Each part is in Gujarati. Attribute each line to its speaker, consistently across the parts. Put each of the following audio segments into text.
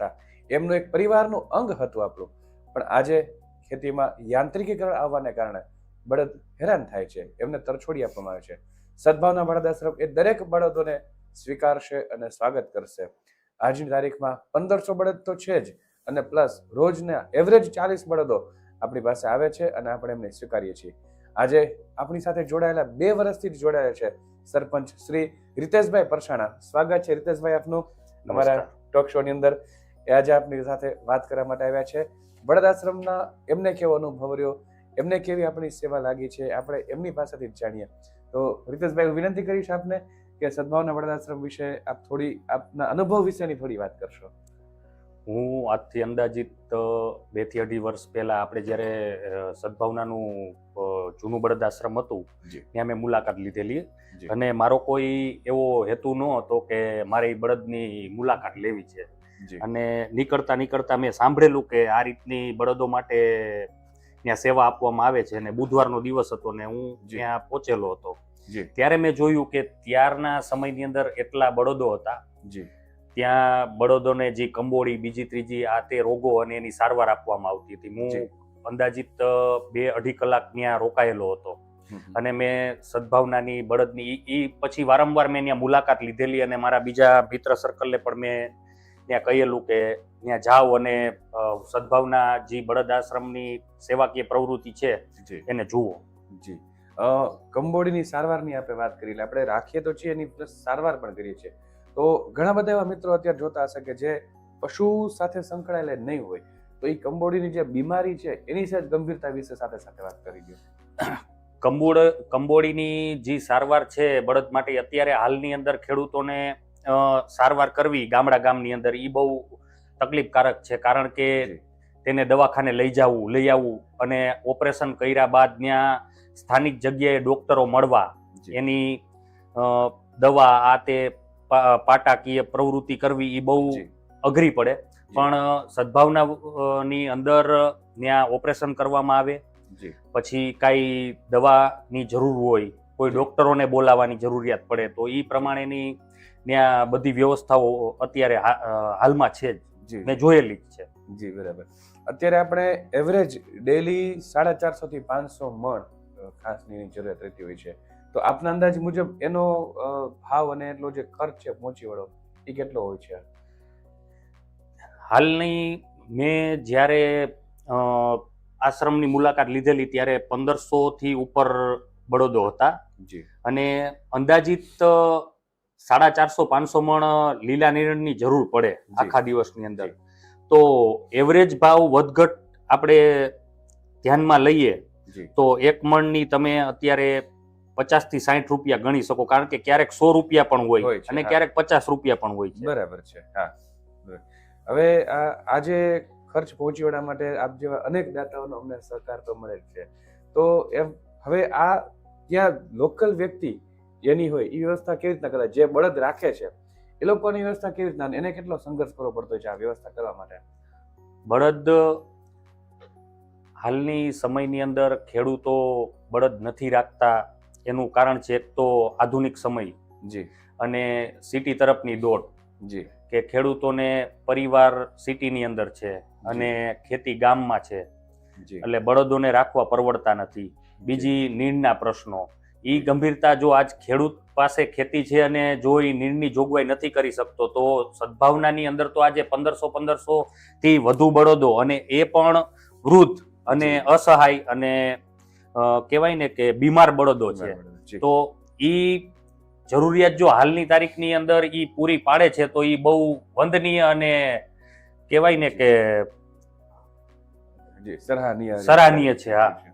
Speaker 1: હતા. એમનું એક પરિવારનું અંગ હતું આપણું. પણ આજે ખેતીમાં યાંત્રિકીકરણ આવવાને કારણે બળદ હેરાન થાય છે. એમને તરછોડી આપવામાં આવે છે. સદભાવના બળદ આશ્રમ એ દરેક બળદોને સ્વીકારશે અને સ્વાગત કરશે. આજની તારીખમાં પંદરસો બળદ તો છે જ અને પ્લસ રોજના એવરેજ ચાલીસ બળદો આપણી પાસે આવે છે અને આપણે એમને સ્વીકારીએ છીએ. આજે આપણી સાથે જોડાયેલા બે વર્ષથી જ જોડાયેલા છે સરપંચ શ્રી રીતેશભાઈ પરસાણા. સ્વાગત છે રીતેશભાઈ આપનું. અમારા ટોક શો ની અંદર. એ આજે આપની સાથે વાત કરવા માટે આવ્યા છે. બળદ આશ્રમના એમને કેવો અનુભવ રહ્યો? એમને કેવી આપણી સેવા લાગી છે? આપણે એમની પાસેથી જ જાણીએ. તો રીતેશભાઈ હું વિનંતી કરીશ આપને કે સદભાવના બળદ આશ્રમ વિશે આપ થોડી આપના અનુભવ વિશેની થોડી વાત કરશો.
Speaker 2: હું આજથી અંદાજિત બેથી અઢી વર્ષ પહેલા આપણે જ્યારે સદભાવનાનું જૂનું બળદ આશ્રમ હતું ત્યાં મેં મુલાકાત લીધેલી. અને મારો કોઈ એવો હેતુ ન હતો કે મારે એ બળદની મુલાકાત લેવી છે. અને નીકળતા નીકળતા મેં સાંભળેલું કે આ રીતની બળદો માટે ત્યાં સેવા આપવામાં આવે છે અને બુધવારનો દિવસ હતો ને હું. ત્યાં પહોંચેલો હતો. ત્યારે મેં જોયું કે ત્યારના સમયની અંદર એટલા બળદો હતા. ત્યાં બળદોને જે કંબોળી બીજી ત્રીજી આ તે રોગો અને એની સારવાર આપવામાં આવતી હતી. હું અંદાજિત બે અઢી કલાક ત્યાં રોકાયેલો હતો. અને મેં સદભાવનાની બળદની ઈ પછી વારંવાર મેં ત્યાં મુલાકાત લીધેલી અને મારા બીજા મિત્ર સર્કલને પણ મેં ત્યાં કહેલું કે ત્યાં જાઓ અને સદભાવના જે બળદ આશ્રમની સેવાકીય પ્રવૃત્તિ છે એને જુઓ.
Speaker 1: જી. કંબોડીની સારવારની આપણે વાત કરી એટલે આપણે રાખીએ તો છીએ એની પ્લસ સારવાર પણ કરીએ છીએ. તો ઘણા બધા એવા મિત્રો અત્યારે જોતા હશે કે જે પશુ સાથે સંકળાયેલા નહીં હોય તો એ કંબોડીની જે બીમારી છે એની સાથે ગંભીરતા વિશે સાથે સાથે વાત કરી દો.
Speaker 2: કંબોડ કંબોડીની જે સારવાર છે બળદ માટે અત્યારે હાલની અંદર ખેડૂતોને સારવાર કરવી ગામડા ગામની અંદર એ બહુ તકલીફકારક છે. કારણ કે તેને દવાખાને લઈ જવું લઈ આવવું અને ઓપરેશન કર્યા બાદ ત્યાં સ્થાનિક જગ્યાએ ડોક્ટરો મળવા. એની દવા આ તે પાટાકીય પ્રવૃત્તિ કરવી એ બહુ અઘરી પડે. પણ સદભાવનાની અંદર ત્યાં ઓપરેશન કરવામાં આવે. પછી કાંઈ દવાની જરૂર હોય કોઈ ડોક્ટરોને બોલાવવાની જરૂરિયાત પડે તો એ પ્રમાણેની ત્યાં બધી વ્યવસ્થાઓ અત્યારે હાલમાં છે જ. મેં જોયેલી જ છે.
Speaker 1: જી બરાબર. અત્યારે આપણે એવરેજ ડેલી સાડા ચારસો થી પાંચસો મણ ખાસની જરૂરિયાત રહેતી હોય છે. તો આપના અંદાજ મુજબ એનો ભાવ અને એટલો જે ખર્ચ છે પહોંચી વળો એ કેટલો હોય છે?
Speaker 2: હાલની મેં જ્યારે આશ્રમની મુલાકાત લીધેલી ત્યારે પંદરસો થી ઉપર બળદો હતા.
Speaker 1: જી.
Speaker 2: અને અંદાજિત સાડા ચારસો પાંચસો મણ લીલા નિરણની જરૂર પડે આખા દિવસની અંદર. તો એવરેજ ભાવ વધઘટ આપણે ધ્યાનમાં લઈએ તો એક મણની તમે અત્યારે પચાસથી સાઠ રૂપિયા ગણી શકો કારણ કે ક્યારેક સો રૂપિયા પણ
Speaker 1: હોય
Speaker 2: અને ક્યારેક પચાસ રૂપિયા પણ હોય છે.
Speaker 1: બરાબર છે હા. હવે આ આજે ખર્ચ પહોંચી વળવા માટે આપ જેવા અનેક દાતાઓનો અમને સહકાર તો મળે જ છે. તો એમ હવે આ ત્યાં લોકલ વ્યક્તિ એની હોય એ વ્યવસ્થા કેવી રીતના કરાય? જે બળદ રાખે છે એ લોકોની વ્યવસ્થા કેવી રીતના? એને કેટલો સંઘર્ષ કરવો પડતો છે આ વ્યવસ્થા કરવા માટે?
Speaker 2: બળદ હાલની સમયની અંદર ખેડૂતો બળદ નથી રાખતા એનું કારણ છે એક તો આધુનિક સમય
Speaker 1: જી.
Speaker 2: અને સિટી તરફની દોડ
Speaker 1: જી.
Speaker 2: કે ખેડૂતોને પરિવાર સિટીની અંદર છે અને ખેતી ગામમાં છે.
Speaker 1: જી.
Speaker 2: એટલે બળદોને રાખવા પરવડતા નથી. બીજી નીણના પ્રશ્નો. એ ગંભીરતા જો આજ ખેડૂત પાસે ખેતી છે અને જો એ નીરની જોગવાઈ નથી કરી શકતો તો સદભાવનાની અંદર તો આજે પંદરસો પંદરસો થી વધુ બળદો અને એ પણ વૃદ્ધ અને અસહાય અને કહેવાય ને કે બીમાર બળદો છે તો એ જરૂરિયાત જો હાલની તારીખની અંદર ઈ પૂરી પાડે છે તો એ બહુ વંદનીય અને કહેવાય ને કે
Speaker 1: સરાહનીય
Speaker 2: સરાહનીય છે. હા.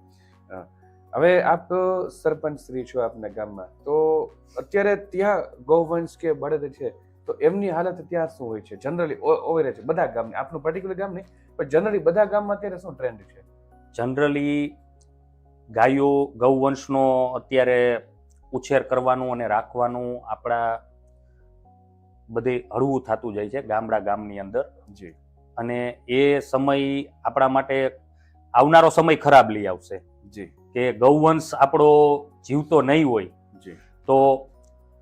Speaker 1: હવે આપ સરપંચ શ્રી છો આપના ગામમાં. તો અત્યારે ત્યાં ગૌવંશ કે બળદ છે તો એમની હાલત ત્યાં શું હોય છે? જનરલી ઓવરે છે બધા ગામની. આપનું પર્ટિક્યુલર ગામ નહીં પણ જનરલી બધા ગામમાં અત્યારે શું ટ્રેન્ડ છે?
Speaker 2: જનરલી ગાયો ગૌવંશનો અત્યારે ઉછેર કરવાનું અને રાખવાનું આપણા બધે હળવું થતું જાય છે ગામડા ગામની અંદર.
Speaker 1: જી.
Speaker 2: અને એ સમય આપણા માટે આવનારો સમય ખરાબ લઈ આવશે.
Speaker 1: જી.
Speaker 2: કે ગૌવંશ આપણો જીવતો નહીં હોય તો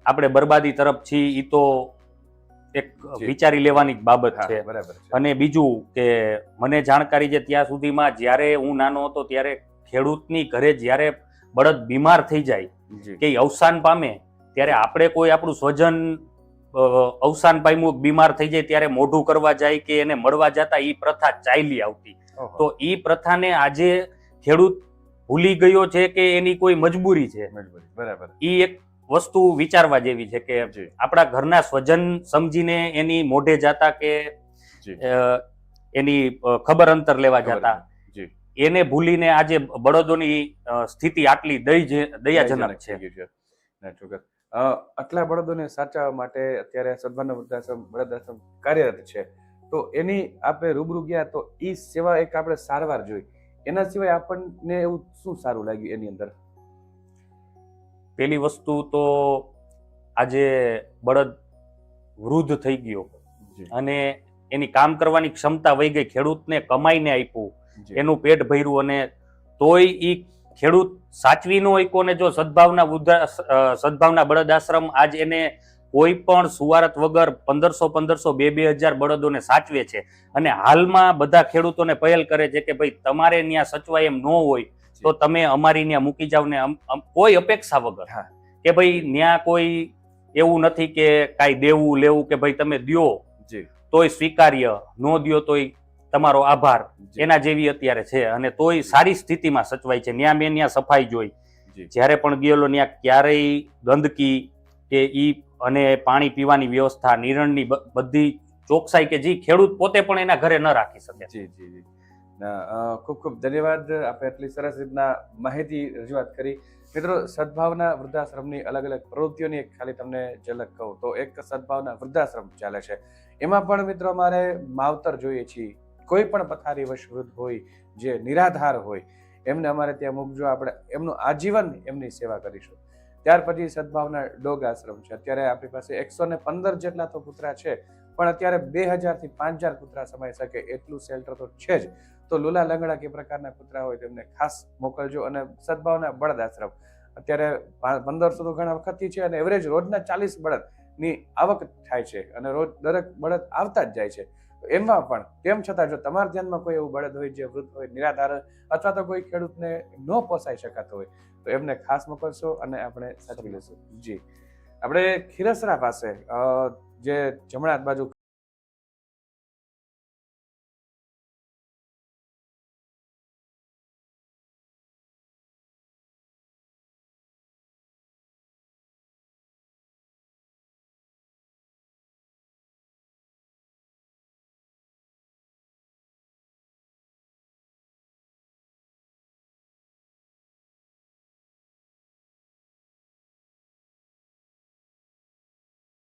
Speaker 2: આપણે બરબાદી તરફ છીએ એ તો એક વિચારી લેવાની જ બાબત છે.
Speaker 1: બરાબર
Speaker 2: અને બીજું કે મને જાણકારી છે ત્યાં સુધીમાં જ્યારે હું નાનો હતો ત્યારે ખેડૂતની ઘરે જ્યારે બળદ બીમાર થઈ જાય કે અવસાન પામે ત્યારે આપણે કોઈ આપણું સ્વજન અવસાન પામ્યું બીમાર થઈ જાય ત્યારે મોઢું કરવા જાય કે એને મળવા જતા એ પ્રથા ચાલી આવતી. તો એ પ્રથાને આજે ખેડૂત ભૂલી ગયો છે કે એની કોઈ મજબૂરી છે.
Speaker 1: મજબૂરી બરાબર.
Speaker 2: ઈ એક વસ્તુ વિચારવા જેવી છે કે આપણા ઘરના સ્વજન સમજીને એની મોઢે જાતા કે એની ખબર અંતર લેવા જતા. એને ભૂલીને આજે બળદોની સ્થિતિ આટલી દય દયાજનક છે.
Speaker 1: આટલા બળદોને સાચવવા માટે અત્યારે સદભાન વૃદ્ધાશ્રમ બળદ કાર્યરત છે. તો એની આપણે રૂબરૂ ગયા તો એ સેવા એક આપણે સારવાર જોઈ. એના સિવાય આપણને એવું શું સારું લાગ્યું એની અંદર?
Speaker 2: પેલી વસ્તુ તો આજે બળદ વૃદ્ધ થઈ ગયો અને એની કામ કરવાની ક્ષમતા વહી ગઈ. ખેડૂતને કમાઈને આપ્યું. એનું પેટ ભર્યું અને તોય ઈ ખેડૂત સાચવી નો હોય કોને જો સદભાવના સદભાવના બળદ આશ્રમ આજ એને કોઈ પણ સુવારત વગર પંદરસો પંદરસો બે બે હજાર બળદોને સાચવે છે. અને હાલમાં બધા ખેડૂતોને પહેલ કરે છે કે ભાઈ તમારે ત્યાં સચવાય એમ ન હોય તો તમે અમારી ત્યાં મૂકી જાવ ને કોઈ અપેક્ષા વગર. કે ભાઈ ત્યાં કોઈ એવું નથી કે કાંઈ દેવું લેવું કે ભાઈ તમે દ્યો.
Speaker 1: જી.
Speaker 2: તોય સ્વીકાર્ય ન દ્યો તોય તમારો આભાર. એના જેવી અત્યારે છે અને તોય સારી સ્થિતિમાં સચવાય છે. ન્યા મેં ન્યા સફાઈ જોઈ. જ્યારે પણ ગયેલો ત્યાં ક્યારેય ગંદકી કે એ અને પાણી પીવાની વ્યવસ્થા, નિરણની બધી ચોકસાઈ કે જે ખેડૂત પોતે પણ એના ઘરે ન રાખી શકે.
Speaker 1: જી જી જી. ખૂબ ખૂબ ધન્યવાદ આપણે એટલી સરસ રીતના માહિતી રજૂઆત કરી. મિત્રો, સદભાવના વૃદ્ધાશ્રમની અલગ અલગ પ્રવૃત્તિઓની એક ખાલી તમને ઝલક કહું તો એક સદભાવના વૃદ્ધાશ્રમ ચાલે છે. એમાં પણ મિત્રો અમારે માવતર જોઈએ છીએ. કોઈ પણ પથારીવશ વૃદ્ધ હોય, જે નિરાધાર હોય, એમને અમારે ત્યાં મૂકજો. આપણે એમનું આજીવન એમની સેવા કરીશું. ત્યાર પછી સદભાવના ડોગ આશ્રમ છે. અત્યારે આપણી પાસે એકસો ને પંદર જેટલા તો કૂતરા છે, પણ અત્યારે બે હજારથી પાંચ હજાર કૂતરા સમાઈ શકે એટલું શેલ્ટર તો છે જ. તો લુલા લંગડા કે પ્રકારના કૂતરા હોય તેમને ખાસ મોકલજો અને સદભાવના બળદ આશ્રમ અત્યારે પંદરસો તો ઘણા વખતથી છે અને એવરેજ રોજના ચાલીસ બળદની આવક થાય છે અને રોજ દરેક બળદ આવતા જ જાય છે. એમાં પણ. તેમ છતાં જો તમારા ધ્યાનમાં કોઈ એવું બળદ હોય જે વૃદ્ધ હોય, નિરાધાર અથવા તો કોઈ ખેડૂતને ન પોસાઈ શકાતો હોય, તો એમને ખાસ મોકલશો અને આપણે સાચવી લેશું. જી. આપણે ખીરસરા પાસે જે જમણા બાજુ